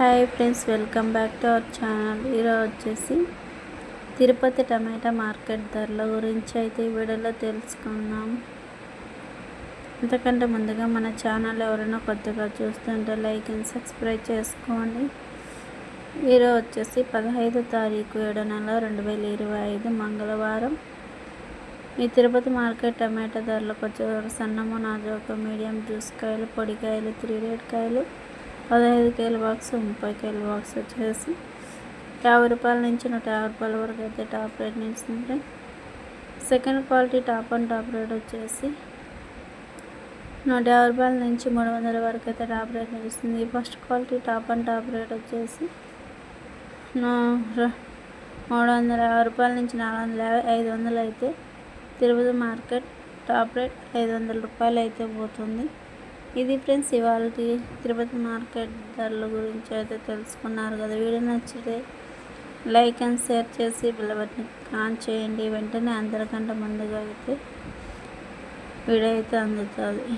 Hi friends welcome back to our channel. ఈరోజు వచ్చేసి తిరుపతి టమాటా market ధరల గురించి అయితే ఈ వీడియోలో తెలుసుకుందాం. అంతకంటే ముందుగా మన ఛానల్ ఎవరైనా కొత్తగా చూస్తుంటే లైక్ అండ్ సబ్స్క్రైబ్ చేసుకోండి. ఈరోజు వచ్చేసి పదహైదు తారీఖు ఏడు నెల రెండు వేల ఇరవై ఐదు మంగళవారం. ఈ తిరుపతి మార్కెట్ టమాటా ధరలకు వచ్చే సన్నము నాజోక మీడియం జ్యూస్ కాయలు పొడికాయలు త్రీ రేట్ కాయలు పదహైదు కేల బాక్స్ ముప్పై కేల బాక్స్ వచ్చేసి యాభై రూపాయల నుంచి నూట యాభై రూపాయల వరకు అయితే టాప్ రేట్ నిలుస్తుంది second quality top and top rate వచ్చేసి నూట యాభై రూపాయల నుంచి మూడు వందల వరకు అయితే టాప్ రేట్ నిలుస్తుంది. First quality top and top rate వచ్చేసి మూడు వందల యాభై రూపాయల నుంచి నాలుగు వందల యాభై ఐదు వందలు అయితే తిరుపతి మార్కెట్ టాప్ రేట్ ఐదు వందల రూపాయలు అయితే పోతుంది. ఇది ఫ్రెండ్స్ ఇవాళ తిరుపతి మార్కెట్ ధరల గురించి అయితే తెలుసుకున్నారు కదా. వీడియో నచ్చితే లైక్ అండ్ షేర్ చేసి బిల్ల ఆన్ చేయండి. వెంటనే అందరికంటే ముందుగా అయితే వీడియో అయితే అందుతుంది.